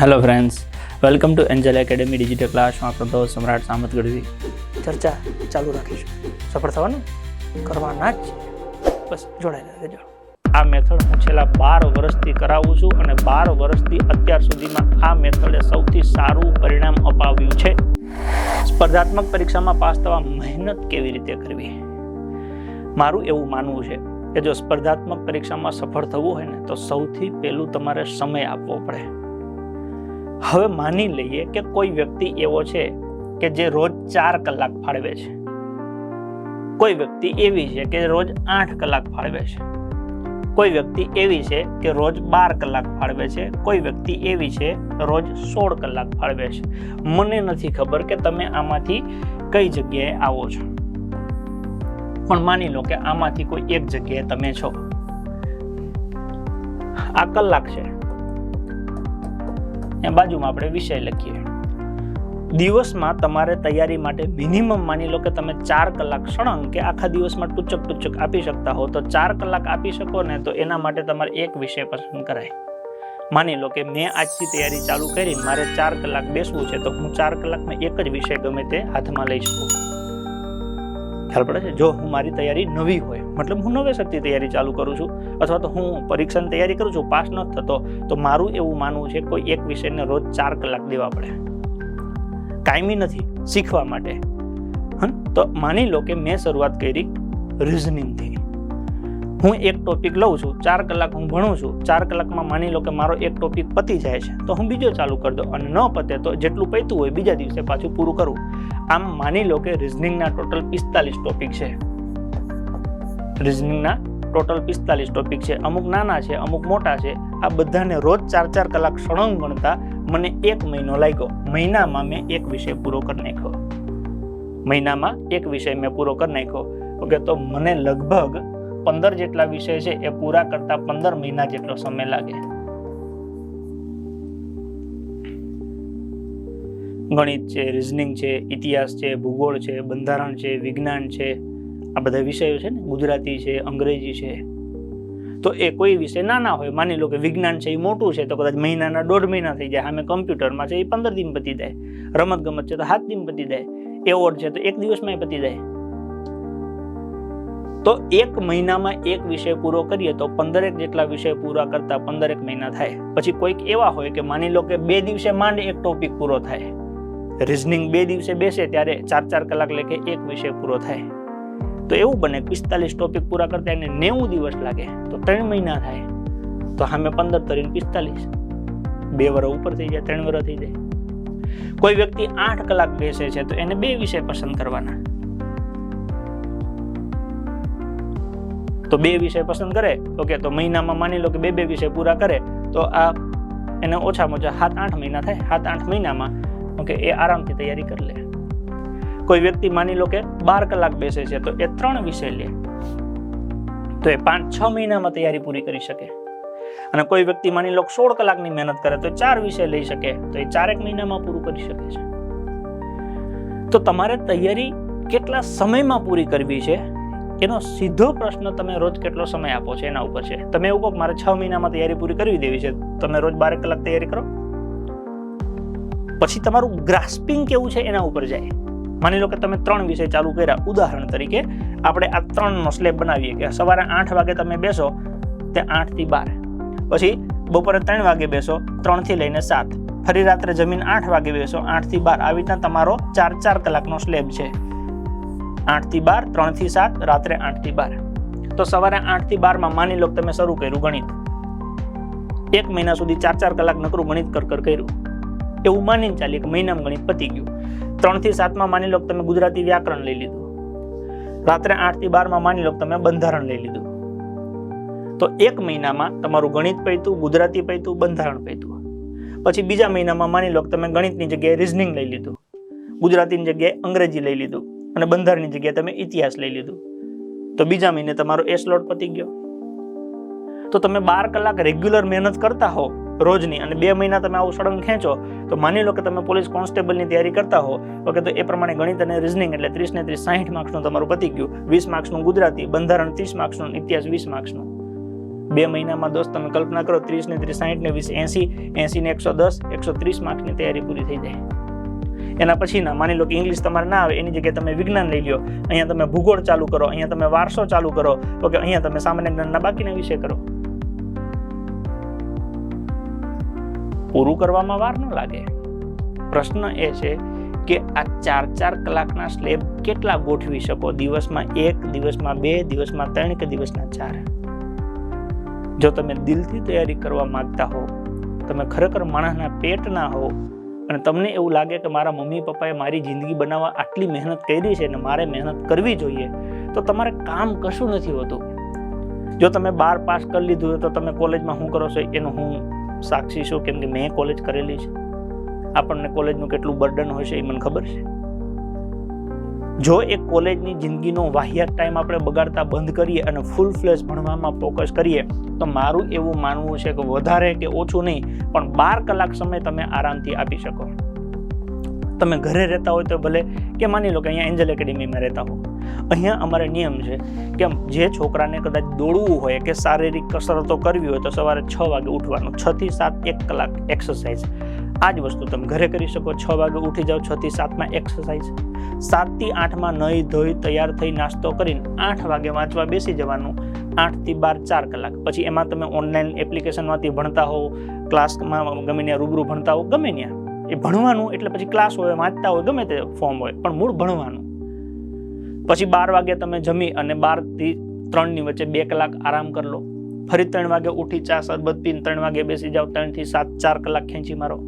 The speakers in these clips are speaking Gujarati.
Hello friends welcome to Angel Academy digital ક્લાસમાં આપણો દોસ્ત સમ્રાટ સામત ગઢવી. ચર્ચા ચાલુ રાખીશું. સફળ થવાનું? કરવાના જ બસ જોડાયેલા રહેજો આ મેથડ હું છેલ્લા બાર વર્ષથી કરાવું છું અને બાર વર્ષથી અત્યાર સુધીમાં આ મેથડે સૌથી સારું પરિણામ અપાવ્યું છે. સ્પર્ધાત્મક પરીક્ષામાં પાસ થવા મહેનત કેવી રીતે કરવી? મારું એવું માનવું છે કે જો સ્પર્ધાત્મક પરીક્ષામાં સફળ થવું હોય ને તો સૌથી પહેલું તમારે સમય આપવો પડે. હવે માની લઈએ કે કોઈ વ્યક્તિ એવો છે કે જે રોજ ચાર કલાક ફાળવે છે. કોઈ વ્યક્તિ એવી છે કે રોજ આઠ કલાક ફાળવે છે. કોઈ વ્યક્તિ એવી છે કે રોજ બાર કલાક ફાળવે છે. કોઈ વ્યક્તિ એવી છે રોજ સોળ કલાક ફાળવે છે. મને નથી ખબર કે તમે આમાંથી કઈ જગ્યાએ આવો છો. પણ માની લો કે આમાંથી કોઈ એક જગ્યાએ તમે છો. આ કલાક છે. એ બાજુમાં આપણે વિષય લખીએ. દિવસમાં તમારે તૈયારી માટે મિનિમમ માની લો કે તમે ચાર કલાક સળંગ કે આખા દિવસમાં ટૂચક ટૂચક આપી શકતા હો, તો ચાર કલાક આપી શકો ને તો એના માટે તમારે એક વિષય પસંદ કરાય. માની લો કે મેં આજથી તૈયારી ચાલુ કરી, મારે ચાર કલાક બેસવું છે, તો હું ચાર કલાકમાં એક જ વિષય ગમે તે હાથમાં લઈ શકું. ખ્યાલ પડે છે? જો હું મારી તૈયારી નવી હોય મતલબ હું નવેસરથી તૈયારી ચાલુ કરું છું, અથવા તો હું પરીક્ષાની તૈયારી કરું છું, પાસ નથી થતો, તો મારું એવું માનવું છે કોઈ એક વિષયને રોજ ચાર કલાક દેવા પડે. કાયમી નથી, શીખવા માટે. હં? તો માની લો કે મેં શરૂઆત કરી રિઝનિંગથી. હું એક ટોપિક લઉં છું, ચાર કલાક હું ભણું છું, ચાર કલાકમાં માની લો કે મારો એક ટોપિક પતી જાય છે, તો હું બીજો ચાલુ કરી દઉં, અને ન પતે તો જેટલું પતું હોય બીજા દિવસે પાછું પૂરું કરું. આમ માની લો કે રિઝનિંગના ટોટલ પિસ્તાલીસ ટોપિક છે. રિઝનિંગના ટોટલ પિસ્તાલીસ ટોપિક છે. અમુક નાના છે, અમુક મોટા છે. આ બધાને રોજ ચાર ચાર કલાક સળંગ ગણતા મને એક મહિનો લાગ્યો. મહિનામાં મેં એક વિષય પૂરો કરી નાખ્યો. મહિનામાં એક વિષય મેં પૂરો કરી નાખ્યો. ઓકે, તો મને લગભગ પંદર જેટલા વિષય છે એ પૂરા કરતા પંદર મહિના જેટલો સમય લાગે. ગણિત છે, રિઝનિંગ છે, ઇતિહાસ છે, ભૂગોળ છે, બંધારણ છે, વિજ્ઞાન છે આ બધા વિષયો છે ને, ગુજરાતી છે, અંગ્રેજી છે. તો એ કોઈ વિષય નાના હોય, માની લો કે વિજ્ઞાન છે એ મોટું છે, તો કદાચ મહિનાના દોઢ મહિના થઈ જાય, સામે કમ્પ્યુટરમાં છે એ પંદર દિન પતી જાય રમત ગમત છે તો સાત દિન પતી જાય એવોર્ડ છે તો એક દિવસમાં એ પતી જાય. તો એક મહિનામાં એક વિષય પૂરો કરીએ તો પંદરેક જેટલા વિષય પૂરા કરતા પંદરેક મહિના થાય. પછી કોઈક એવા હોય કે માની લો કે બે દિવસે માંડ એક ટોપિક પૂરો થાય. રિઝનિંગ બે દિવસે બેસે ત્યારે ચાર ચાર કલાક લેખે એક વિષય પૂરો થાય. તો એવું બને પિસ્તાલીસ ટોપિક પૂરા કરતા એને નેવું દિવસ લાગે, તો ત્રણ મહિના થાય, તો સામે પંદર તરીને પિસ્તાલીસ. બે વર ઉપર થઈ જાય, ત્રણ વર થઈ જાય. કોઈ વ્યક્તિ આઠ કલાક બેસે છે, તો એને બે વિષય પસંદ કરવાના. તો બે વિષય પસંદ કરે, ઓકે, તો મહિનામાં માની લો કે બે બે વિષય પૂરા કરે, તો આ એને ઓછામાં ઓછા સાત આઠ મહિના થાય, સાત આઠ મહિનામાં, ઓકે, એ આરામથી તૈયારી કરી લે. કોઈ વ્યક્તિ માની લો કે બાર કલાક બેસે છે, તો એ ત્રણ વિષય લે. તો એ પાંચ છ મહિનામાં તૈયારી પૂરી કરી શકે. અને કોઈ વ્યક્તિ માની લો સોળ કલાકની મહેનત કરે, તો ચાર વિષય લઈ શકે, તો એ ચારેક મહિનામાં પૂરું કરી શકે છે. તો તમારે તૈયારી કેટલા સમયમાં પૂરી કરવી છે? એનો સીધો પ્રશ્ન તમે રોજ કેટલો સમય આપો છો એના ઉપર છે. તમે એવું કહો મારે છ મહિનામાં તૈયારી પૂરી કરવી દેવી છે, તમે રોજ બાર કલાક તૈયારી કરો. પછી તમારું ગ્રાસ્પિંગ કેવું છે એના ઉપર જાય. માની લો કે તમે ત્રણ વિષય ચાલુ કર્યા. ઉદાહરણ તરીકે આપણે આ ત્રણનો સ્લેબ બનાવીએ કે સવારે આઠ વાગે તમે બેસો, તે આઠથી બાર. પછી બપોરે ત્રણ વાગે બેસો, ત્રણથી લઈને સાત. ફરી રાત્રે જમીન આઠ વાગે બેસો, આઠથી બાર. આવી રીતના તમારો ચાર ચાર કલાકનો સ્લેબ છે. આઠથી બાર, ત્રણથી સાત, રાત્રે આઠથી બાર. તો સવારે આઠથી બારમાં માની લો તમે શરૂ કર્યું ગણિત. એક મહિના સુધી ચાર ચાર કલાક નકરું ગણિત કર કર્યું. એવું માનીને ચાલીએ કે મહિનામાં ગણિત પતી ગયું. ત્રણથી સાતમાં માની લો કે તમે ગુજરાતી વ્યાકરણ લઈ લીધું. રાત્રે આઠથી બારમાં માની લો કે તમે બંધારણ લઈ લીધું. તો એક મહિનામાં તમારું ગણિત પૈતું ગુજરાતી પૈતું બંધારણ પૈતું પછી બીજા મહિનામાં માની લો કે તમે ગણિતની જગ્યાએ રિઝનિંગ લઈ લીધું. ગુજરાતીની જગ્યાએ અંગ્રેજી લઈ લીધું અને બંધારણની જગ્યાએ તમે ઇતિહાસ લઈ લીધું. તો બીજા મહિને તમારો એ સ્લોટ પતી ગયો. તો તમે બાર કલાક રેગ્યુલર મહેનત કરતા હો. રોજની અને બે મહિના તમે આવું સળંગ ખેંચો, તો માની લો કે તમે પોલીસ કોન્સ્ટેબલની તૈયારી કરતા હો ઓકે તો એ પ્રમાણે ગણિત અને રિઝનિંગ એટલે ત્રીસ ને ત્રીસ સાહીઠ માર્ક્સનું તમારું પતી ગયું. વીસ માર્ક્સનું ગુજરાતી, બંધારણ ત્રીસ માર્ક્સનું, ઇતિહાસ વીસ માર્ક્સનું. બે મહિનામાં દોસ્ત તમે કલ્પના કરો, ત્રીસ ને ત્રીસ સાહીઠ ને વીસ એંસી એંસી ને એકસો દસ, એકસો ત્રીસ માર્ક્સની તૈયારી પૂરી થઈ જાય. એના પછીના, માની લો કે ઇંગ્લિશ તમારે ના આવે, એની જગ્યાએ તમે વિજ્ઞાન લઈ લો અહીંયા તમે ભૂગોળ ચાલુ કરો, અહીંયા તમે વારસો ચાલુ કરો ઓકે અહીંયા તમે સામાન્ય જ્ઞાનના બાકીના વિષય કરો. પૂરું કરવામાં વાર ન લાગે. પ્રશ્ન એ છે કે આ ચાર ચાર કલાકના સ્લેબ કેટલા ગોઠવી શકો? દિવસમાં એક, દિવસમાં બે, દિવસમાં ત્રણ કે દિવસના ચાર? જો તમે દિલથી તૈયારી કરવા માંગતા હો, તમે ખરેખર માણસના પેટના હો, અને તમને એવું લાગે કે મારા મમ્મી પપ્પાએ મારી જિંદગી બનાવવા આટલી મહેનત કરી છે અને મારે મહેનત કરવી જોઈએ, તો તમારે કામ કશું નથી હોતું. જો તમે બાર પાસ કરી લીધું હોય તો તમે કોલેજમાં શું કરો છો? એનું હું સાક્ષી છું કેમ કે મેં કોલેજ કરેલી છે. આપણને કોલેજનું કેટલું બર્ડન હોય છે એ મને ખબર છે. જો એ કોલેજની જિંદગીનો વાહિયાત ટાઈમ આપણે બગાડતા બંધ કરીએ અને ફૂલ ફ્લેશ ભણવામાં ફોકસ કરીએ, તો મારું એવું માનવું છે કે વધારે કે ઓછું નહીં, પણ બાર કલાક સમય તમે આરામથી આપી શકો. તમે ઘરે રહેતા હોય તો ભલે કે માની લો કે અહીંયા એન્જલ એકેડેમીમાં રહેતા હો. અહીંયા અમારે નિયમ છે કે જે છોકરાને કદાચ દોડવું હોય કે શારીરિક કસરતો કરવી હોય તો સવારે છ વાગે ઉઠવાનું, છ થી સાત એક કલાક એક્સરસાઇઝ આ જ વસ્તુ તમે ઘરે કરી શકો, છ વાગે ઉઠી જાઓ, છ થી સાતમાં એક્સરસાઇઝ સાતથી આઠમાં નહીં ધોઈ તૈયાર થઈ નાસ્તો કરીને આઠ વાગે વાંચવા બેસી જવાનું આઠથી બાર ચાર કલાક. પછી એમાં તમે ઓનલાઈન એપ્લિકેશનમાંથી ભણતા હો ક્લાસમાં ગમે ત્યાં રૂબરૂ ભણતા હો ગમે ત્યાં. એ ભણવાનું એટલે પછી ક્લાસ હોય, વાંચતા હોય, ગમે તે ફોર્મ હોય, પણ મૂળ ભણવાનું. પછી બાર વાગે તમે જમી અને બારથી ત્રણની વચ્ચે બે કલાક આરામ કરી લો. ફરી ત્રણ વાગે ઉઠી ચા, શરબત પીને ત્રણ વાગે બેસી જાઓ, ત્રણથી સાત, ચાર કલાક ખેંચી મારો.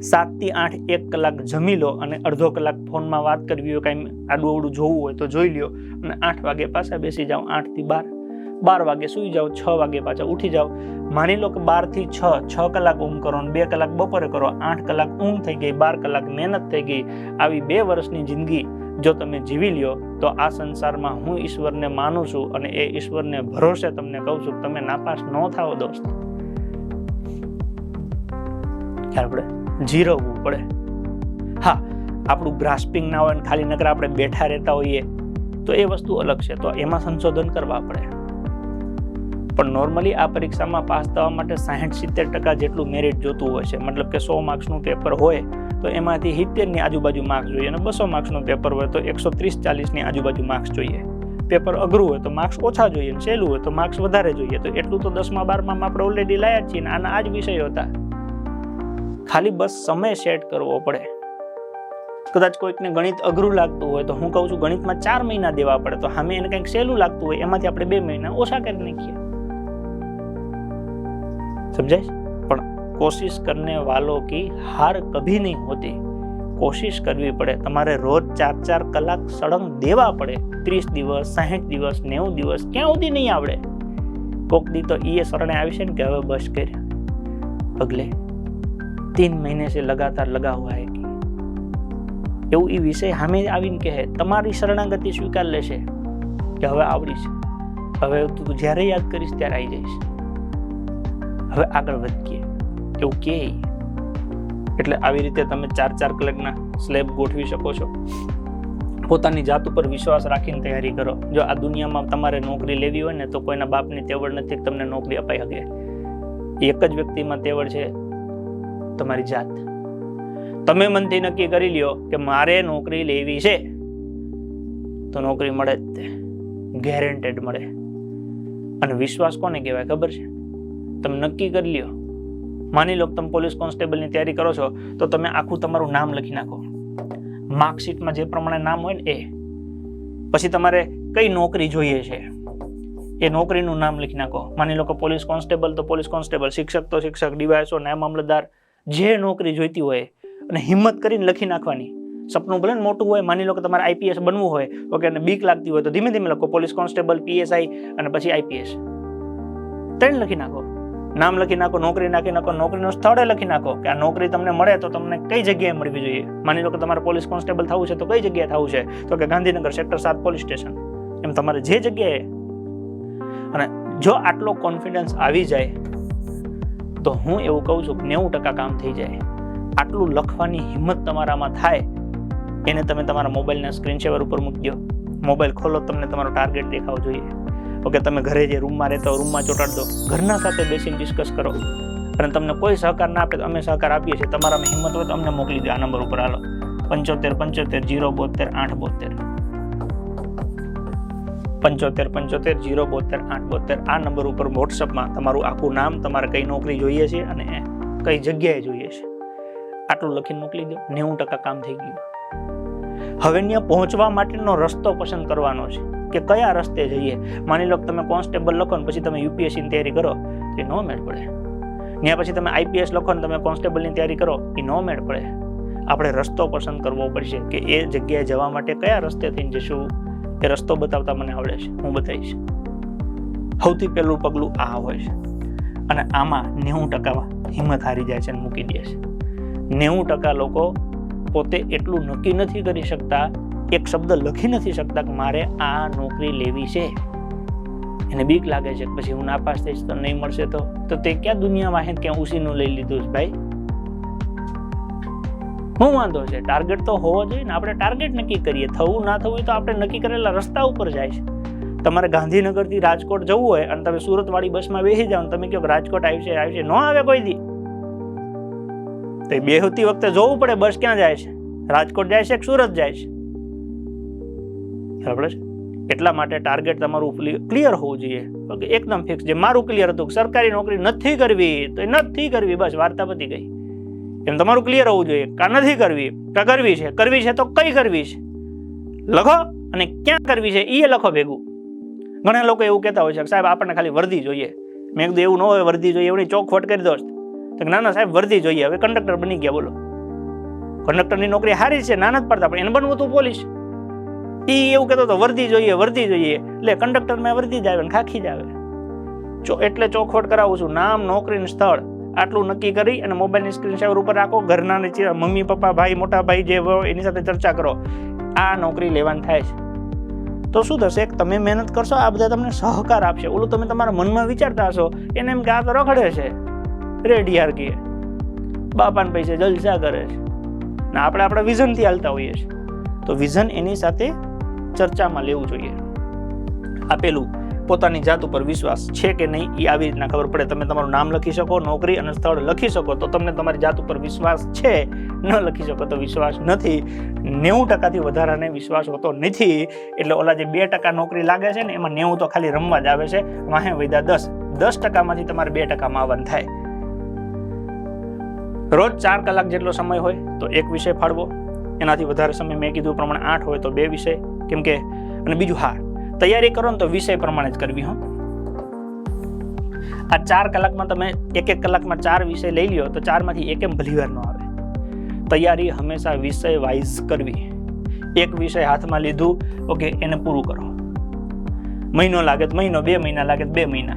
સાતથી આઠ, એક કલાક જમી લો અને અડધો કલાક ફોનમાં વાત કરવી હોય, કાંઈ આડું અવડું જોવું હોય તો જોઈ લ્યો અને આઠ વાગે પાછા બેસી જાઓ, આઠથી બાર. બાર વાગે સૂઈ જાઓ, છ વાગે પાછા ઉઠી જાઓ. માની લો કે બારથી છ છ કલાક ઊંઘ કરો બે કલાક બપોરે કરો, આઠ કલાક ઊંઘ થઈ ગઈ, બાર કલાક મહેનત થઈ ગઈ, આવી બે વર્ષની જિંદગી જો તમે જીવી લ્યો, તો આ સંસારમાં હું ઈશ્વરને માનું છું અને એ ઈશ્વરને ભરોસે તમને કહું છું તમે નાપાસ ન થાઓ દોસ્ત. આપણે જીરવવું પડે. હા, આપણું ગ્રાસ્પિંગ ના હોય ને ખાલી નકર આપણે બેઠા રહેતા હોઈએ, તો એ વસ્તુ અલગ છે. તો એમાં સંશોધન કરવા પડે. પણ નોર્મલી આ પરીક્ષામાં પાસ થવા માટે સાહીઠ સિત્તેર ટકા જેટલું મેરિટ જોતું હોય છે. મતલબ કે સો માર્ક્સનું પેપર હોય, તો એમાંથી સિત્તેરની આજુબાજુ માર્ક્સ જોઈએ અને બસો માર્ક્સનું પેપર હોય, તો એકસો ત્રીસ ચાલીસની આજુબાજુ માર્ક્સ જોઈએ. પેપર અઘરું હોય, તો માર્ક્સ ઓછા જોઈએ સહેલું હોય, તો માર્ક્સ વધારે જોઈએ. તો એટલું તો દસમા બારમાં આપણે ઓલરેડી લાયા જ છીએ આના આ જ વિષયો હતા. ખાલી બસ સમય સેટ કરવો પડે. કદાચ કોઈકને ગણિત અઘરું લાગતું હોય, તો હું કહું છું ગણિતમાં ચાર મહિના દેવા પડે. તો સામે એને કંઈક સહેલું લાગતું હોય, એમાંથી આપણે બે મહિના ઓછા કરી નાખીએ. સમજાય? પણ કોશિશ કરને વાલો કી હાર કભી નહીં હોતી. કોશિશ કરવી પડે. તમારે રોજ ચાર ચાર કલાક સળંગ દેવા પડે. ત્રીસ દિવસ, સાહીઠ દિવસ, નેવું દિવસ, ક્યાં સુધી નહીં આવડે? કોક દી તો એ શરણે આવી છે ને કે હવે બસ કર્યા. પગલે તીન મહિને સે લગાતાર લગાવવા હુઆ હે એવું એ વિષય સામે આવીને કહે, તમારી શરણાગતિ સ્વીકાર લેશે કે હવે આવડી છે. હવે તું જ્યારે યાદ કરીશ ત્યારે આવી જઈશ. હવે આગળ વધીએ. એવું કે એટલે આવી રીતે તમે ચાર ચાર કલાકના સ્લેબ ગોઠવી શકો છો. પોતાની જાત ઉપર વિશ્વાસ રાખીને તૈયારી કરો. જો આ દુનિયામાં તમારે નોકરી લેવી હોય ને તો કોઈના બાપની તેવડ નથી તમને નોકરી અપાઈ શકે. એક જ વ્યક્તિમાં તેવડ છે તમારી જાત. તમે મનથી નક્કી કરી લ્યો કે મારે નોકરી લેવી છે તો નોકરી મળે જ તે. ગેરંટેડ મળે. અને વિશ્વાસ કોને કહેવાય ખબર છે? તમે નક્કી કરી લ્યો. માની લો તમે પોલીસ કોન્સ્ટેબલની તૈયારી કરો છો, તો તમે આખું તમારું નામ લખી નાખો. માર્કશીટમાં જે પ્રમાણે નામ હોય ને એ. પછી તમારે કઈ નોકરી જોઈએ છે, એ નોકરીનું નામ લખી નાખો. માની લો કે પોલીસ કોન્સ્ટેબલ, તો પોલીસ કોન્સ્ટેબલ, શિક્ષક તો શિક્ષક, ડીવાયસો નાયબ મામલતદાર જે નોકરી જોઈતી હોય, અને હિંમત કરીને લખી નાખવાની. સપનું ભલે મોટું હોય, માની લો કે તમારે આઈપીએસ બનવું હોય, ઓકે, અને બીક લાગતી હોય, તો ધીમે ધીમે લખો. પોલીસ કોન્સ્ટેબલ પીએસઆઈ અને પછી આઈપીએસ ત્રણ લખી નાખો. નામ લખી નાખો, નોકરી નાખી નાખો, નોકરીનું સ્થળે લખી નાખો કે આ નોકરી તમને મળે તો તમને કઈ જગ્યાએ મળવી જોઈએ? માની લો કે તમારે પોલીસ કોન્સ્ટેબલ થવું છે તો કઈ જગ્યાએ થવું છે? તો કે ગાંધીનગર સેક્ટર સાત પોલીસ સ્ટેશન. એમ તમારે જે જગ્યાએ અને જો આટલો કોન્ફિડન્સ આવી જાય તો હું એવું કહું છું કે નેવું ટકા કામ થઈ જાય. આટલું લખવાની હિંમત તમારામાં થાય, એને તમે તમારા મોબાઈલના સ્ક્રીન સેવર ઉપર મૂકી દો. મોબાઈલ ખોલો, તમને તમારો ટાર્ગેટ દેખાવો જોઈએ. ઓકે, તમે ઘરે જે રૂમમાં રહેતા હો રૂમમાં ચોંટાડી દો. ઘરના સાથે બેસીને ડિસ્કસ કરો. અને તમને કોઈ સહકાર ના આપે તો અમે સહકાર આપીએ છીએ. તમારામાં હિંમત હોય તો અમને મોકલી દો. આ નંબર ઉપર હાલો. પંચોતેર પંચોતેર, જીરો બોતેર, આઠ બોતેર. પંચોતેર પંચોતેર, જીરો બોતેર, આઠ બોતેર. આ નંબર ઉપર વોટ્સઅપમાં તમારું આખું નામ, તમારે કઈ નોકરી જોઈએ છે અને કઈ જગ્યાએ જોઈએ છે. આટલું લખીને મોકલી દો. નેવું ટકા કામ થઈ ગયું. હવે ત્યાં પહોંચવા માટેનો રસ્તો પસંદ કરવાનો છે. કે કયા રસ્તે જઈએ? માની લો તમે કોન્સ્ટેબલ લખો ને પછી તમે યુપીએસસીની તૈયારી કરો, એ નો મેળ પડે. ત્યાં પછી તમે આઈપીએસ લખો ને તમે કોન્સ્ટેબલની તૈયારી કરો, એ નો મેળ પડે. આપણે રસ્તો પસંદ કરવો પડશે કે એ જગ્યાએ જવા માટે કયા રસ્તે થઈને જશું, એ રસ્તો બતાવતા મને આવડે છે, હું બતાવીશ. સૌથી પહેલું પગલું આ હોય છે. અને આમાં નેવું ટકા હિંમત હારી જાય છે અને મૂકી દે છે. નેવું ટકા લોકો પોતે એટલું નક્કી નથી કરી શકતા એક શબ્દ લખી નથી શકતા કે મારે આ નોકરી લેવી છે. એને બીક લાગે છે પછી હું નાપાસ થઈશ તો નહીં મળશે તો. તો તે ક્યાં દુનિયામાં હે ક્યાં ઉસીનું લઈ લીધું છે ભાઈ? શું વાંધો છે ટાર્ગેટ તો હોવો જોઈએ ને આપણે ટાર્ગેટ નક્કી કરીએ. થવું ના થવું તો આપણે નક્કી કરેલા રસ્તા ઉપર જાય છે. તમારે ગાંધીનગરથી રાજકોટ જવું હોય અને તમે સુરતવાળી બસમાં બેસી જાઓ તમે કહો રાજકોટ આવશે આવશે ન આવે કોઈ દી. તો બેહતી વખતે જોવું પડે બસ ક્યાં જાય છે. રાજકોટ જાય છે કે સુરત જાય છે? બરાબર છે એટલા માટે ટાર્ગેટ તમારું ક્લિયર હોવું જોઈએ. ઓકે, એકદમ ફિક્સ જે મારું ક્લિયર હતું કે સરકારી નોકરી નથી કરવી, તો એ નથી કરવી. બસ, વાર્તા પતી ગઈ. એમ તમારું ક્લિયર હોવું જોઈએ. કા નથી કરવી? કા કરવી છે? કરવી છે તો કઈ કરવી છે? લખો અને ક્યાં કરવી છે? એ લખો ભેગું. ઘણા લોકો એવું કહેતા હોય છે સાહેબ, આપણને ખાલી વર્દી જોઈએ. મેં કીધું, એવું ન હોય, વર્દી જોઈએ. એવડી ચોખવટ કરી દો. તો ના ના, સાહેબ, વર્દી જોઈએ. હવે કંડક્ટર બની ગયા, બોલો. કંડક્ટરની નોકરી સારી છે નાના જ પડતા, પણ એને બનવું તું પોલીસ. એ એવું કહેતો તો વર્દી જોઈએ વર્દી જોઈએ. એટલે કંડક્ટરમાં વર્દી જ આવે ને ખાખી જ આવે. ચો, એટલે ચોખવટ કરાવું છું. નામ, નોકરીનું સ્થળ, આટલું નક્કી કરી અને મોબાઈલની સ્ક્રીન શેવર ઉપર રાખો. ઘરના નીચે મમ્મી, પપ્પા, ભાઈ, મોટા ભાઈ જે હોય એની સાથે ચર્ચા કરો. આ નોકરી લેવાની થાય છે. તો શું થશે? તમે મહેનત કરશો, આ બધા તમને સહકાર આપશે. ઓલું તમે તમારા મનમાં વિચારતા હશો, એને એમ કે આ તો રખડે છે. રેડી યાર કે બાપાને પૈસે જલસા કરે છે. ને આપણે આપણા વિઝનથી હાલતા હોઈએ છીએ. તો વિઝન એની સાથે ચર્ચામાં લેવું જોઈએ. આપેલું પોતાની જાત ઉપર વિશ્વાસ છે કે નહીં, એ આવી રીતના ખબર પડે. તમે તમારું નામ લખી શકો, નોકરી અને સ્થળ લખી શકો, તો તમને તમારી જાત ઉપર વિશ્વાસ છે. ન લખી શકો તો વિશ્વાસ નથી. નેવું ટકાથી વધારાને વિશ્વાસ હોતો નથી. એટલે ઓલા જે બે ટકા નોકરી લાગે છે ને, એમાં નેવું તો ખાલી રમવા જ આવે છે. વાહે વૈદા દસ. દસ ટકામાંથી તમારે બે ટકામાં આવવાનું થાય. રોજ ચાર કલાક જેટલો સમય હોય તો એક વિષય ફાળવો. એનાથી વધારે સમય મેં કીધું પ્રમાણે આઠ હોય તો બે વિષય. કેમ કે અને બીજું હા તૈયારી કરો ને તો વિષય પ્રમાણે જ કરવી, હો. આ ચાર કલાકમાં તમે એક એક કલાકમાં ચાર વિષય લઈ લ્યો તો ચારમાંથી એક એમ ભલીવાર ન આવે. તૈયારી હંમેશા વિષય વાઇઝ કરવી. એક વિષય હાથમાં લીધું, ઓકે, એને પૂરું કરો. મહિનો લાગે તો મહિનો, બે મહિના લાગે બે મહિના.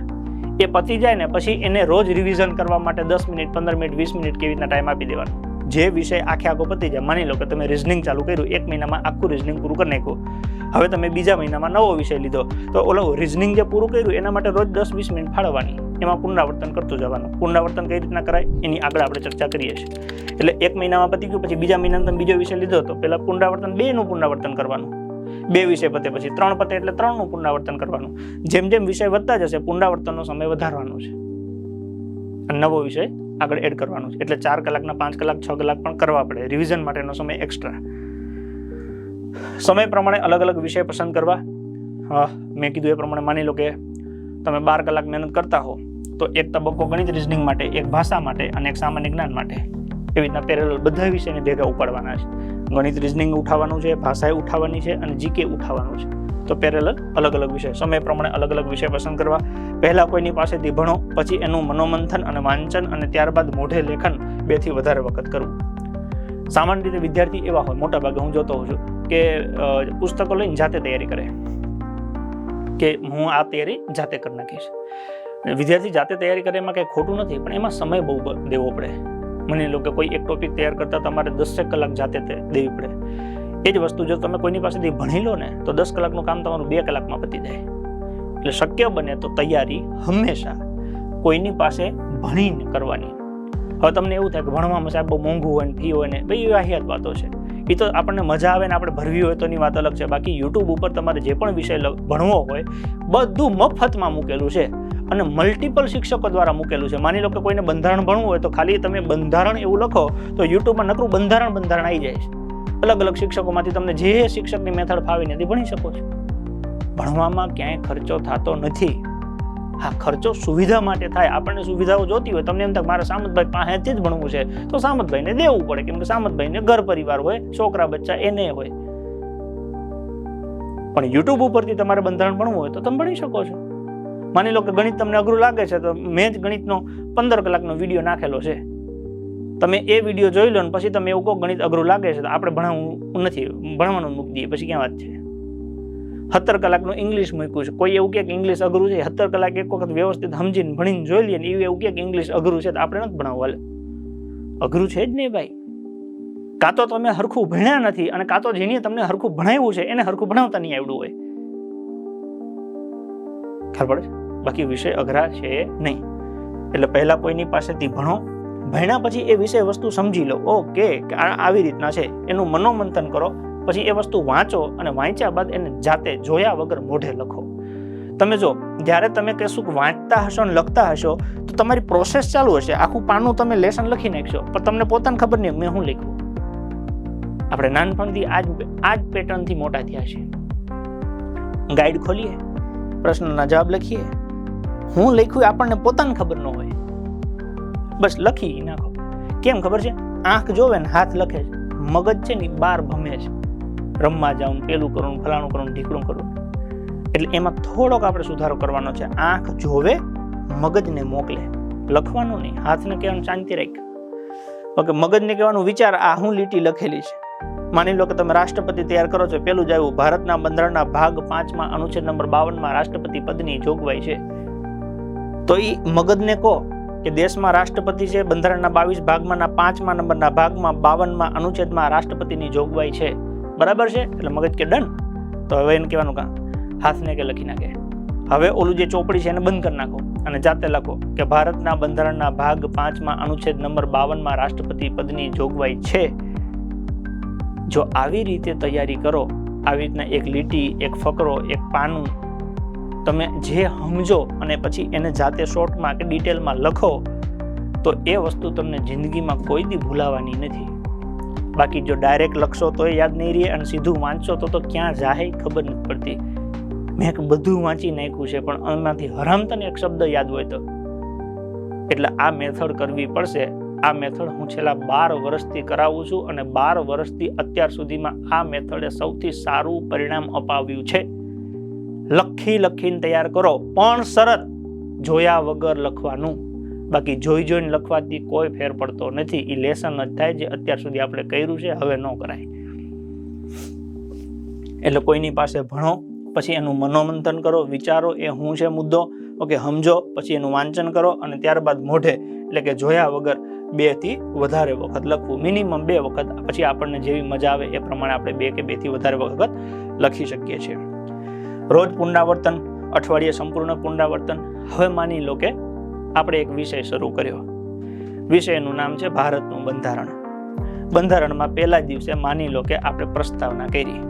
એ પતી જાય ને પછી એને રોજ રિવિઝન કરવા માટે દસ મિનિટ, પંદર મિનિટ, વીસ મિનિટ કેવી રીતના ટાઈમ આપી દેવાનો. જે વિષય આખે આખો પતી જાય, માની લો કે તમે રિઝનિંગ ચાલુ કર્યું, એક મહિનામાં આખું રિઝનિંગ પૂરું કરી નાખ્યું. હવે તમે બીજા મહિનામાં નવો વિષય લીધો. તો ઓલો રિઝનિંગ જે પૂરું કર્યું, એના માટે રોજ દસ વીસ મિનિટ ફાળવવાની. એમાં પુનરાવર્તન કરતું જવાનું. પુનરાવર્તન કઈ રીતના કરાય, એની આગળ આપણે ચર્ચા કરીએ છીએ. એટલે એક મહિનામાં પતી ગયું, પછી બીજા મહિનામાં તમે બીજો વિષય લીધો, તો પહેલાં પુનરાવર્તન, બેનું પુનરાવર્તન કરવાનું. બે વિષય પતે પછી ત્રણ પતે એટલે ત્રણનું પુનરાવર્તન કરવાનું. જેમ જેમ વિષય વધતા જશે, પુનરાવર્તનનો સમય વધારવાનો છે. નવો વિષય આગળ એડ કરવાનું છે. એટલે ચાર કલાકના પાંચ કલાક, છ કલાક પણ કરવા પડે. રિવિઝન માટેનો સમય એક્સ્ટ્રા સમય પ્રમાણે અલગ અલગ વિષય પસંદ કરવા. હા, મેં કીધું એ પ્રમાણે માની લો કે તમે બાર કલાક મહેનત કરતા હો, તો એક તબક્કો ગણિત રિઝનિંગ માટે, એક ભાષા માટે અને એક સામાન્ય જ્ઞાન માટે. એવી રીતના પેરેલલ બધા વિષયને ભેગા ઉપાડવાના છે. ગણિત રિઝનિંગ ઉઠાવવાનું છે, ભાષાએ ઉઠાવવાની છે અને જીકે ઉઠાવવાનું છે. તો પેરેલલ અલગ અલગ વિષય. સમય પ્રમાણે અલગ અલગ વિષય પસંદ કરવા. પહેલાં કોઈની પાસેથી ભણો પછી એનું મનોમંથન અને વાંચન અને ત્યારબાદ મોઢે લેખન બેથી વધારે વખત કરવું. સામાન્ય રીતે વિદ્યાર્થી એવા હોય, મોટા ભાગે હું જોતો હોઉં છું, કે પુસ્તકો લઈને જાતે તૈયારી કરે. કે હું આ તૈયારી જાતે કરી નાખીશ. વિદ્યાર્થી જાતે તૈયારી કરે એમાં કંઈ ખોટું નથી, પણ એમાં સમય બહુ દેવો પડે. માની લો કે કોઈ એક ટોપિક તૈયાર કરતા તમારે દસેક કલાક જાતે દેવી પડે. એ જ વસ્તુ જો તમે કોઈની પાસેથી ભણી લો ને, તો દસ કલાકનું કામ તમારું બે કલાકમાં પતી જાય. એટલે શક્ય બને તો તૈયારી હંમેશા કોઈની પાસે ભણીને કરવાની. હવે તમને એવું થાય કે ભણવામાં સાહેબ બહુ મોંઘું હોય ને ફી હોય ને ભાઈ એ વાહિયાત વાતો છે. એ તો આપણને મજા આવે ને આપણે ભરવી હોય તો એની વાત અલગ છે. બાકી યુટ્યુબ ઉપર તમારે જે પણ વિષય ભણવો હોય, બધું મફતમાં મૂકેલું છે. અને મલ્ટિપલ શિક્ષકો દ્વારા મૂકેલું છે. માની લો કે કોઈને બંધારણ ભણવું હોય તો ખાલી તમે બંધારણ એવું લખો તો યુટ્યુબમાં નકરું બંધારણ બંધારણ આવી જાય છે. અલગ અલગ શિક્ષકોમાંથી તમને જે શિક્ષકની મેથડ ફાવી ભણી શકો છો. ભણવામાં ક્યાંય ખર્ચો થતો નથી. હા, ખર્ચો સુવિધા માટે થાય. આપણને સુવિધાઓ જોતી હોય, તમને એમ થાય મારે સામતભાઈ પાસેથી જ ભણવું છે. તો સામતભાઈને દેવું પડે, કેમ કે સામતભાઈને ઘર પરિવાર હોય, છોકરા બચ્ચા એને હોય. પણ યુટ્યુબ ઉપરથી તમારે બંધારણ ભણવું હોય તો તમે ભણી શકો છો. માની લો કે ગણિત તમને અઘરું લાગે છે, તો મેં જ ગણિતનો પંદર કલાકનો વીડિયો નાખેલો છે. તમે એ વીડિયો જોઈ લો ને પછી તમે એવું કહો ગણિત અઘરું લાગે છે, તો આપણે ભણાવવું નથી, ભણવાનું મૂકી દઈએ, પછી ક્યાં વાત છે? સત્તર કલાકનું ઇંગ્લિશ મૂક્યું છે. કોઈ એવું કે ઇંગ્લિશ અઘરું છે? સત્તર કલાક એક વખત વ્યવસ્થિત સમજીને ભણીને જોઈ લઈએ ને એવું એવું કે ઇંગ્લિશ અઘરું છે, તો આપણે નથી ભણાવવા અઘરું છે જ નહીં ભાઈ. કાં તો તમે હરખું ભણ્યા નથી અને કાં તો જેને તમને હરખું ભણાવ્યું છે, એને હરખું ભણાવતા નહીં આવડ્યું હોય. ખબર પડે? બાકી વિષય અઘરા છે નહીં. એટલે પહેલા કોઈની પાસેથી ભણો, ભણ્યા પછી એ વિષય વસ્તુ સમજી લો. ઓકે આવી રીતના છે. એનું મનોમંથન કરો, પછી એ વસ્તુ વાંચો અને વાંચ્યા બાદ એને જાતે જોયા વગર મોઢે લખો. તમે જો, જ્યારે તમે કશું વાંચતા હશો અને લખતા હશો, તો તમારી પ્રોસેસ ચાલુ હશે. આખું પાનું તમે લેસન લખી નાખશો. પણ તમને પોતાને ખબર નહીં, મેં શું લખ્યું? આપણે નાનપણથી આજ આજ પેટર્નથી મોટા થયા છે ગાઈડ ખોલીએ, પ્રશ્નના જવાબ લખીએ હું લખ્યું આપણને પોતાને ખબર ન હોય. બસ લખી નાખો. કેમ ખબર છે? આંખ જોવે ને હાથ લખે છે. મગજ છે ને બાર ભમે છે. રમવા જાઉં, પેલું કરું, ફલાણું કરું ને ઢીકણું કરું. એટલે એમાં થોડોક આપણે સુધારો કરવાનો છે. આંખ જોવે, મગજને મોકલે. લખવાનું નહીં. હાથને કહેવાનું શાંતિ રાખ. ઓકે, મગજને કહેવાનું વિચાર, આ હું લીટી લખેલી છે. માની લો કે તમે રાષ્ટ્રપતિ તૈયાર કરો છો. પેલું જ આવ્યું, ભારતના બંધારણના ભાગ પાંચમાં અનુચ્છેદ નંબર બાવનમાં રાષ્ટ્રપતિ પદની જોગવાઈ છે. તો એ મગજને કહો કે દેશમાં રાષ્ટ્રપતિ છે, બંધારણના બાવીસ ભાગમાંના પાંચમા નંબરના ભાગમાં બાવનમાં અનુચ્છેદમાં રાષ્ટ્રપતિની જોગવાઈ છે. બરાબર છે? એટલે મગજ કે ડન. તો હવે એને કહેવાનું કાં હાથને કે લખી નાખે. હવે ઓલું જે ચોપડી છે એને બંધ કરી નાખો અને જાતે લખો કે ભારતના બંધારણના ભાગ પાંચમાં અનુચ્છેદ નંબર બાવનમાં રાષ્ટ્રપતિ પદની જોગવાઈ છે. જો આવી રીતે તૈયારી કરો, આવી રીતના એક લીટી, એક ફકરો, એક પાનું તમે જે સમજો અને પછી એને જાતે શોર્ટમાં કે ડિટેલમાં લખો, તો એ વસ્તુ તમને જિંદગીમાં કોઈ દી ભૂલાવાની નથી. બાકી જો ડાયરેક્ટ લખશો તો યાદ નહીં રહે અને સીધું વાંચશો તો તો ક્યાં જાય ખબર નથી પડતી. મેં એક બધું વાંચી નાખ્યું છે, પણ એમાંથી હરામતને એક શબ્દ યાદ હોય તો. એટલે આ મેથડ કરવી પડશે. આ મેથડ હું છેલ્લા બાર વર્ષથી કરાવું છું અને બાર વર્ષથી અત્યાર સુધીમાં આ મેથડે સૌથી સારું પરિણામ અપાવ્યું છે. લખી લખીને તૈયાર કરો. પણ શરત જોયા વગર લખવાનું. બાકી જોઈ જોઈને લખવાથી કોઈ ફેર પડતો નથી. એ લેસન જ થાય જે અત્યાર સુધી આપણે કર્યું છે, હવે ન કરાય. એટલે કોઈની પાસે ભણો, પછી એનું મનોમંથન કરો, વિચારો, એ હું છે મુદ્દો? ઓકે, સમજો, પછી એનું વાંચન કરો અને ત્યારબાદ મોઢે, એટલે કે જોયા વગર બેથી વધારે વખત લખવું. મિનિમમ બે વખત, પછી આપણને જેવી મજા આવે એ પ્રમાણે આપણે બે કે બેથી વધારે વખત લખી શકીએ છીએ. રોજ પુનરાવર્તન, અઠવાડિયે સંપૂર્ણ પુનરાવર્તન. હવે માની લો કે આપણે એક વિષય શરૂ કર્યો. વિષયનું નામ છે ભારતનું બંધારણ. બંધારણમાં પહેલા દિવસે માની લો કે આપણે પ્રસ્તાવના કરી.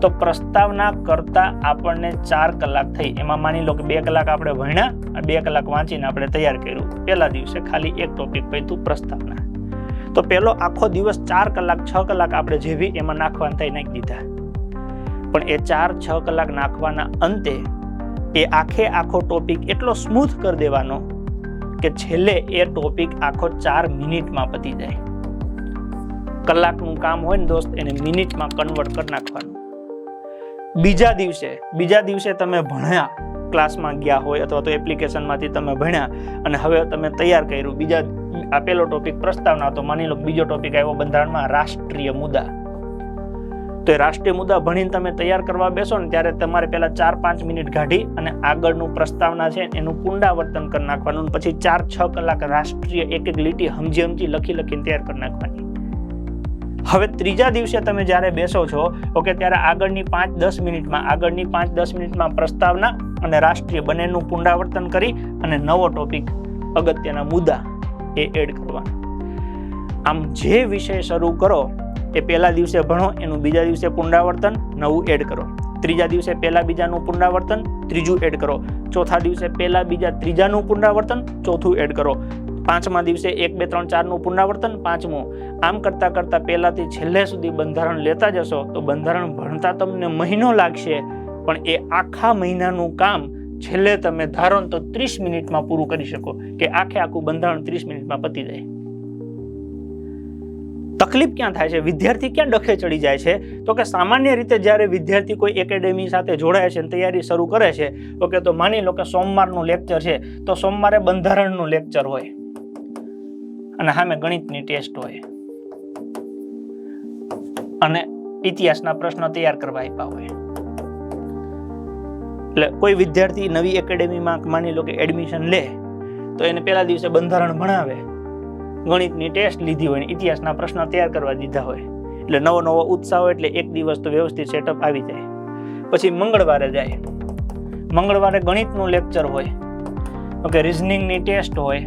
તો પ્રસ્તાવના કરતા આપણને ચાર કલાક થઈ. એમાં માની લો કે બે કલાક આપણે ભણ્યા બે કલાક વાંચીને આપણે તૈયાર કર્યું. પહેલા દિવસે ખાલી એક ટોપિક પૈતું પ્રસ્તાવના. તો પહેલો આખો દિવસ ચાર કલાક, છ કલાક આપણે જે બી એમાં નાખવાના થઈ નાખી દીધા. પણ એ ચાર છ કલાક નાખવાના અંતે એ આખે આખો ટોપિક એટલો સ્મૂથ કરી દેવાનો કે છેલ્લે એ ટોપિક આખો ચાર મિનિટમાં પતી જાય. કલાકનું કામ હોય ને દોસ્ત, એને મિનિટમાં કન્વર્ટ કરી નાખવાનું. બીજા દિવસે બીજા દિવસે તમે ભણ્યા, ક્લાસમાં ગયા હોય અથવા તો એપ્લિકેશનમાંથી તમે ભણ્યા અને હવે તમે તૈયાર કર્યું. બીજા આપેલો ટોપિક પ્રસ્તાવના, તો માની લો બીજો ટોપિક આવ્યો બંધારણમાં રાષ્ટ્રીય મુદ્દા. તો એ રાષ્ટ્રીય મુદ્દા ભણીને તમે તૈયાર કરવા બેસો ને, ત્યારે તમારે પહેલાં ચાર પાંચ મિનિટ કાઢી અને આગળનું પ્રસ્તાવના છે એનું પુનરાવર્તન કરી નાખવાનું પછી ચાર છ કલાક રાષ્ટ્રીય એક એક લીટી હમજી હમજી લખી લખીને તૈયાર કરી નાખવાની. હવે ત્રીજા દિવસે તમે જ્યારે બેસો છો, ઓકે, ત્યારે આગળની પાંચ દસ મિનિટમાં, આગળની પાંચ દસ મિનિટમાં પ્રસ્તાવના અને રાષ્ટ્રીય બંનેનું પુનરાવર્તન કરી અને નવો ટોપિક અગત્યના મુદ્દા એ એડ કરવા આમ જે વિષય શરૂ કરો એ પહેલા દિવસે ભણો, એનું બીજા દિવસે પુનરાવર્તન, નવું એડ કરો. ત્રીજા દિવસે પહેલા બીજાનું પુનરાવર્તન, ત્રીજું એડ કરો. ચોથા દિવસે પહેલા બીજા ત્રીજાનું પુનરાવર્તન, ચોથું એડ કરો. પાંચમા દિવસે એક, બે, ત્રણ, ચારનું પુનરાવર્તન, પાંચમું. આમ કરતાં કરતાં પહેલાંથી છેલ્લે સુધી બંધારણ લેતા જશો, તો બંધારણ ભણતા તમને મહિનો લાગશે, પણ એ આખા મહિનાનું કામ છેલ્લે તમે ધારો તો ત્રીસ મિનિટમાં પૂરું કરી શકો, કે આખે આખું બંધારણ ત્રીસ મિનિટમાં પતી જાય. તકલીફ ક્યાં થાય છે? વિદ્યાર્થી ક્યાં ડખે ચડી જાય છે? તો કે સામાન્ય રીતે જ્યારે વિદ્યાર્થી કોઈ એકેડેમી સાથે જોડાય છે અને તૈયારી શરૂ કરે છે ઓકે તો માની લો કે સોમવારનું લેક્ચર છે, તો સોમવારે બંધારણનું લેક્ચર હોય. અને સામે ગણિતની ટેસ્ટ હોય. અને ઇતિહાસના પ્રશ્નો તૈયાર કરવા આપ્યા હોય. એટલે કોઈ વિદ્યાર્થી નવી એકેડેમીમાં માની લો કે એડમિશન લે, તો એને પહેલા દિવસે બંધારણ ભણાવે. ગણિતની ટેસ્ટ લીધી હોય ને ઇતિહાસના પ્રશ્નો તૈયાર કરવા દીધા હોય. એટલે નવો નવો ઉત્સાહ હોય એટલે એક દિવસ તો વ્યવસ્થિત સેટઅપ આવી જાય. પછી મંગળવારે જાય. મંગળવારે ગણિતનું લેક્ચર હોય. ઓકે રિઝનિંગની ટેસ્ટ હોય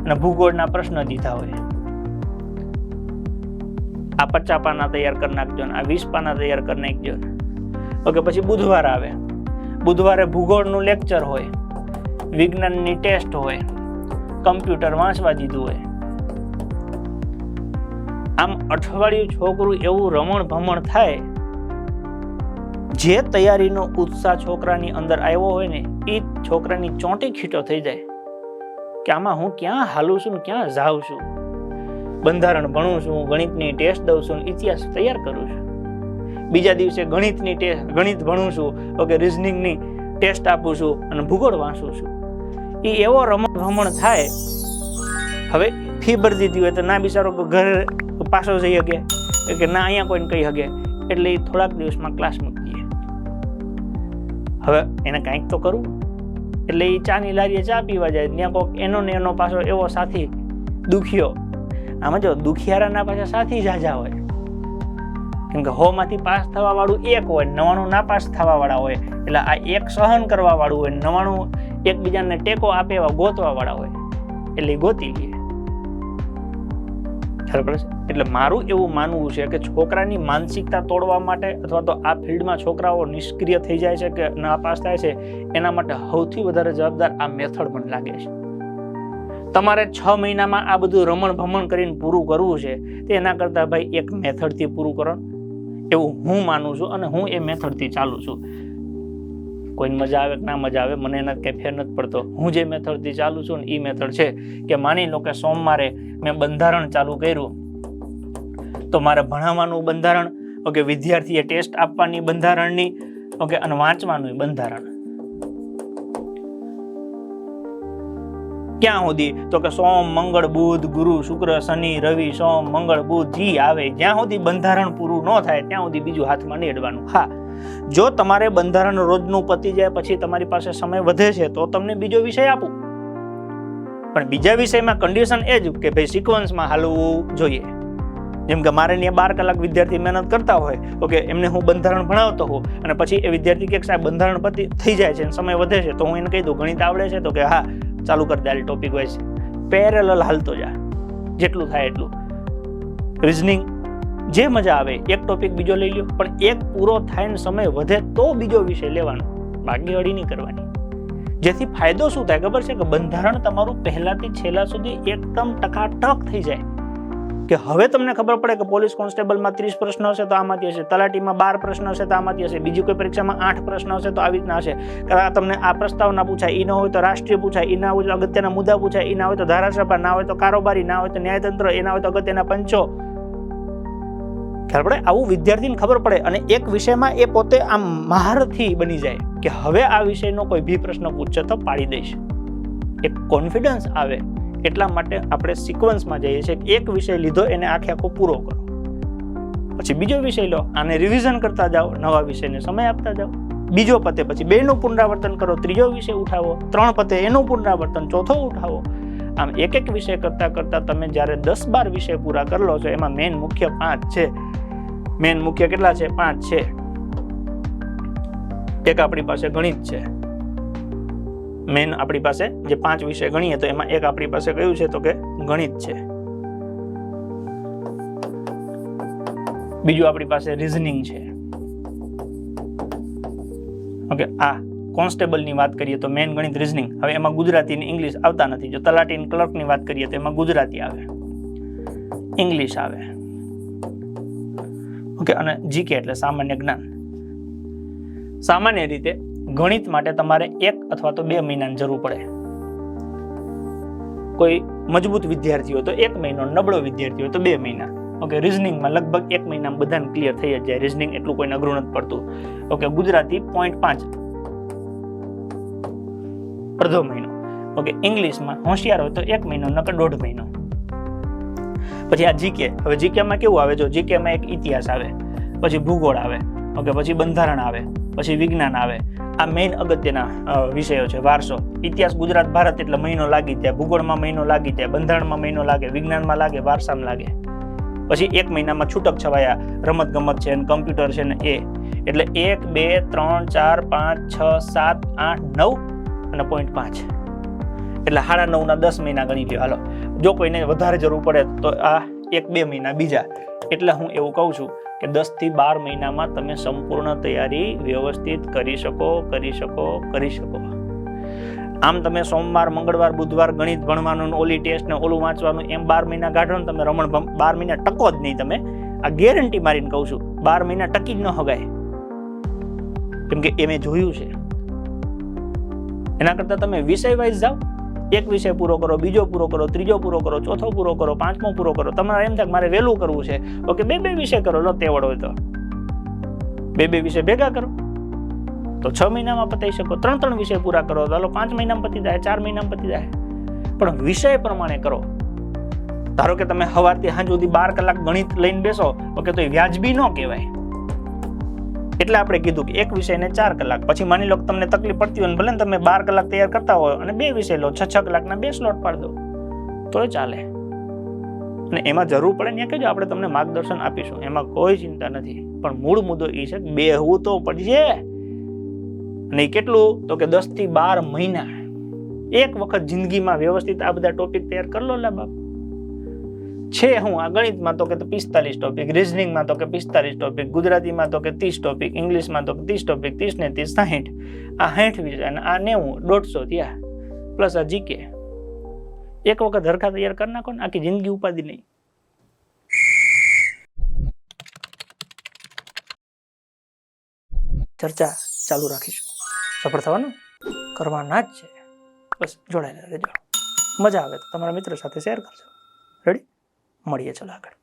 અને ભૂગોળના પ્રશ્ન દીધા હોય. આ પચાસ પાના તૈયાર કરી નાખજો ને, આ વીસ પાના તૈયાર કરી નાખજો ને. ઓકે, પછી બુધવાર આવે. બુધવારે ભૂગોળનું લેક્ચર હોય. વિજ્ઞાનની ટેસ્ટ હોય. કમ્પ્યુટર વાંચવા દીધું હોય. આમ અઠવાડિયું છોકરું એવું રમણ ભમણ થાય, જે તૈયારીનો ઉત્સાહ છોકરાની અંદર આવ્યો હોય ને એ છોકરાની ચોંટી ખીટો થઈ જાય. કે આમાં હું ક્યાં હાલું છું ક્યાં જાઉં છું? બંધારણ ભણું છું, ગણિતની ટેસ્ટ દઉં છું, ઇતિહાસ તૈયાર કરું છું. બીજા દિવસે ગણિતની ટેસ્ટ, ગણિત ભણું છું, ઓકે, રિઝનિંગની ટેસ્ટ આપું છું અને ભૂગોળ વાંચું છું. એ એવો રમણ ભમણ થાય. હવે ફી ભરી દીધી હોય તો ના બિચારો ઘરે પાછો જઈ શકે કે ના, અહીંયા કોઈને કહી શકે એટલે એ થોડાક દિવસમાં ક્લાસ મૂકી દે હવે એને કાંઈક તો કરવું એટલે એ ચાની લારીએ ચા પીવા જાય. ત્યાં કોઈક એનો ને એનો પાછો એવો સાથી દુખ્યો. આમાં જો દુખિયારાના પાછા સાથી જાજા હોય. કેમ કે હોમાંથી પાસ થવા વાળું એક હોય, નવાણું ના પાસ થવા વાળા હોય. એટલે આ એક સહન કરવા વાળું હોય, નવાણું એકબીજાને ટેકો આપે એવા ગોતવા વાળા હોય. એટલે ગોતી લે. ખ્યાલ પડે છે એટલે મારું એવું માનવું છે કે છોકરાની માનસિકતા તોડવા માટે અથવા તો આ ફિલ્ડમાં છોકરાઓ નિષ્ક્રિય થઈ જાય છે કે ના પાસ થાય છે, એના માટે સૌથી વધારે જવાબદાર આ મેથડ મને લાગે છે. તમારે છ મહિનામાં આ બધું રમણ ભમણ કરીને પૂરું કરવું છે, તે એના કરતાં ભાઈ એક મેથડથી પૂરું કરો. એવું હું માનું છું અને હું એ મેથડથી ચાલું છું. કોઈને મજા આવે કે ના મજા આવે, મને એના કંઈ ફેર નથી પડતો. હું જે મેથડથી ચાલું છું ને એ મેથડ છે કે માની લો કે સોમવારે મેં બંધારણ ચાલુ કર્યું, તો મારે ભણાવવાનું બંધારણ, ઓકે, વિદ્યાર્થીએ ટેસ્ટ આપવાની બંધારણની, ઓકે, અને વાંચવાનું બંધારણ. ક્યાં સુધી? તો કે સોમ, મંગળ, બુધ, ગુરુ, શુક્ર, શનિ, રવિ, સોમ, મંગળ, બુધ, જી આવે. જ્યાં સુધી બંધારણ પૂરું ન થાય, ત્યાં સુધી બીજું હાથમાં નહીં અડવાનું. હા. જો તમારે બંધારણ રોજનું પતી જાય, પછી તમારી પાસે સમય વધે છે, તો તમને બીજો વિષય આપું. પણ બીજા વિષયમાં કન્ડિશન એ જ કે ભાઈ સિક્વન્સમાં હાલવું જોઈએ. જેમ કે મારે ત્યાં બાર કલાક વિદ્યાર્થી મહેનત કરતા હોય ઓકે એમને હું બંધારણ ભણાવતો હોઉં, અને પછી એ વિદ્યાર્થી કે સાહેબ, બંધારણ પતિ, થઈ જાય છે અને સમય વધે છે, તો હું એને કહી દઉં, ગણિત આવડે છે, તો કે હા ચાલુ કરી દે ટોપિક વાઇઝ પેરેલલ હાલતો જા, જેટલું થાય એટલું. રિઝનિંગ જે મજા આવે, એક ટોપિક બીજો લઈ લ્યો, પણ એક પૂરો થાય ને સમય વધે તો બીજો વિષય લેવાનો. બાકી અડી નહીં કરવાની. જેથી ફાયદો શું થાય, ખબર છે કે બંધારણ તમારું પહેલાથી છેલ્લા સુધી એકદમ ટકાટક થઈ જાય. કે હવે તમને ખબર પડે કે પોલીસ કોન્સ્ટેબલમાં ત્રીસ પ્રશ્ન હશે તો આમાંથી હશે. તલાટીમાં બાર પ્રશ્ન હશે તો આમાંથી હશે. બીજી કોઈ પરીક્ષામાં આઠ પ્રશ્ન હશે તો આવી રીતના હશે. તમને આ પ્રસ્તાવના પૂછાય એ ન હોય તો રાષ્ટ્રીય પૂછાય એ ના હોય તો અગત્યના મુદ્દા પૂછાય એ ના હોય તો ધારાસભા, ના હોય તો કારોબારી, ના હોય તો ન્યાયતંત્ર, એ ના હોય તો અગત્યના પંચો. ખ્યાલ પડે? આવું વિદ્યાર્થીને ખબર પડે અને એક વિષયમાં એ પોતે આમ મહારથી બની જાય કે હવે આ વિષયનો કોઈ બી પ્રશ્ન પૂછશે તો પાડી દઈશ. એક કોન્ફિડન્સ આવે. એટલા માટે આપણે સિક્વન્સમાં જઈએ છીએ એક વિષય લીધો એને આખે આખો પૂરો કરો. પછી બીજો વિષય લો, આને રિવિઝન કરતા જાઓ, નવા વિષયને સમય આપતા જાઓ. બીજો પતે પછી બેનું પુનરાવર્તન કરો, ત્રીજો વિષય ઉઠાવો, ત્રણ પતે એનું પુનરાવર્તન, ચોથો ઉઠાવો. આમ એક એક વિષય કરતાં કરતાં તમે જ્યારે દસ બાર વિષય પૂરા કરી લો છો, એમાં મેન મુખ્ય પાંચ છે. મેન મુખ્ય કેટલા છે? પાંચ છે. એક આપણી પાસે ગણિત છે. મેન આપણી પાસે જે પાંચ વિષય ગણીએ, તો એમાં એક આપણી પાસે કયું છે તો કે ગણિત છે. બીજું આપણી પાસે રિઝનિંગ છે. ઓકે આ કોન્સ્ટેબલની વાત કરીએ તો મેન ગણિત રિઝનિંગ હવે એમાં ગુજરાતી અને ઇંગ્લિશ આવતા નથી. જો તલાટી ક્લર્કની વાત કરીએ તો એમાં ગુજરાતી આવે. ઇંગ્લિશ આવે. ઓકે અને જીકે એટલે સામાન્ય જ્ઞાન. સામાન્ય રીતે ગણિત માટે તમારે એક અથવા તો બે મહિનાની જરૂર પડે. કોઈ મજબૂત વિદ્યાર્થી હોય તો એક મહિનો, નબળો વિદ્યાર્થી હોય તો બે મહિના. ઓકે રિઝનિંગમાં લગભગ એક મહિનામાં બધાને ક્લિયર થઈ જ જાય. રિઝનિંગ એટલું કોઈને અઘરું નથી પડતું. ઓકે ગુજરાતી પોઈન્ટ પાંચ. અડધો મહિનો. ઓકે ઇંગ્લિશમાં હોશિયાર હોય તો એક મહિનો નકર દોઢ મહિનો. પછી આ જીકે હવે જીકેમાં કેવું આવે? જો જીકેમાં એક ઇતિહાસ આવે, પછી ભૂગોળ આવે ઓકે પછી બંધારણ આવે, પછી વિજ્ઞાન આવે આ મેઇન અગત્યના વિષયો છે, વારસો. ઇતિહાસ ગુજરાત, ભારત એટલે મહિનો લાગી જાય ભૂગોળમાં મહિનો લાગી જાય બંધારણમાં મહિનો લાગે, વિજ્ઞાનમાં લાગે, વારસામાં લાગે. પછી એક મહિનામાં છૂટક છવાયા રમત ગમત છે ને કમ્પ્યુટર છે ને એ. એટલે એક, બે, ત્રણ, ચાર, પાંચ, છ, સાત, આઠ, નવ અને પોઈન્ટ પાંચ. એટલે સાડા નવના દસ મહિના ગણી લ્યો. હાલો, જો કોઈને વધારે જરૂર પડે તો આ એક, બે મહિના બીજા. એટલે હું એવું કહું છું કે દસથી બાર મહિનામાં તમે સંપૂર્ણ તૈયારી વ્યવસ્થિત કરી શકો કરી શકો કરી શકો. આમ તમે સોમવાર, મંગળવાર, બુધવાર ગણિત ભણવાનું, ઓલી ટેસ્ટ ને ઓલું વાંચવાનું, એમ બાર મહિના કાઢો ને તમે રમણ બાર મહિના ટકો જ નહીં તમે. આ ગેરંટી મારીને કહું છું, બાર મહિના ટકી જ ન હગાય. કેમ કે એ મેં જોયું છે. એના કરતાં તમે વિષય વાઇઝ જાઓ. એક વિષય પૂરો કરો, બીજો પૂરો કરો, ત્રીજો પૂરો કરો, ચોથો પૂરો કરો, પાંચમો પૂરો કરો. તમારે એમ થાય મારે વહેલું કરવું છે. ઓકે બે બે વિષય કરો, લો તેવડ હોય તો. બે બે વિષય ભેગા કરો. તો છ મહિનામાં પતાવી શકો. ત્રણ ત્રણ વિષય પૂરા કરો. તો હાલો, પાંચ મહિનામાં પતી જાય, ચાર મહિનામાં પતી જાય. પણ વિષય પ્રમાણે કરો. ધારો કે તમે સવારથી સાંજ સુધી બાર કલાક ગણિત લઈને બેસો ઓકે તો એ વ્યાજબી ન કહેવાય. એટલે આપણે કીધું કે એક વિષયને ચાર કલાક. પછી માની લો કે તમને તકલીફ પડતી હોય ભલે તમે બાર કલાક તૈયાર કરતા હોય અને બે વિષય લો છ છ કલાકના બે સ્લોટ પાડી દો. તો ચાલે. અને એમાં જરૂર પડે ને કહેજો આપણે તમને માર્ગદર્શન આપીશું. એમાં કોઈ ચિંતા નથી. પણ મૂળ મુદ્દો એ છે બેહવું તો પડશે. અને કેટલું? તો કે દસથી બાર મહિના. એક વખત જિંદગીમાં વ્યવસ્થિત આ બધા ટોપિક તૈયાર કરી લો લા બાપ. છે હું આ ગણિતમાં તો કે પિસ્તાલીસ ટોપિક રિઝનિંગમાં તો કે પિસ્તાલીસ ટોપિક ગુજરાતીમાં તો કે ત્રીસ ટોપિક ઇંગ્લિશમાં તો કે ત્રીસ ટોપિક ત્રીસ ને ત્રીસ, સાહીઠ. આ સાઠ વિષય અને આ નેવું, દોઢસો ત્યાં પ્લસ આ જીકે એક વખત હરખા તૈયાર કરી નાખો ને આખી જિંદગી ઉપાધિ નહીં. ચર્ચા ચાલુ રાખીશું. સફળ થવાનું? કરવાના જ છે. બસ જોડાયેલા રહેજો. મજા આવે તો તમારા મિત્રો સાથે શેર કરજો. રેડી મળીએ ચલો આગળ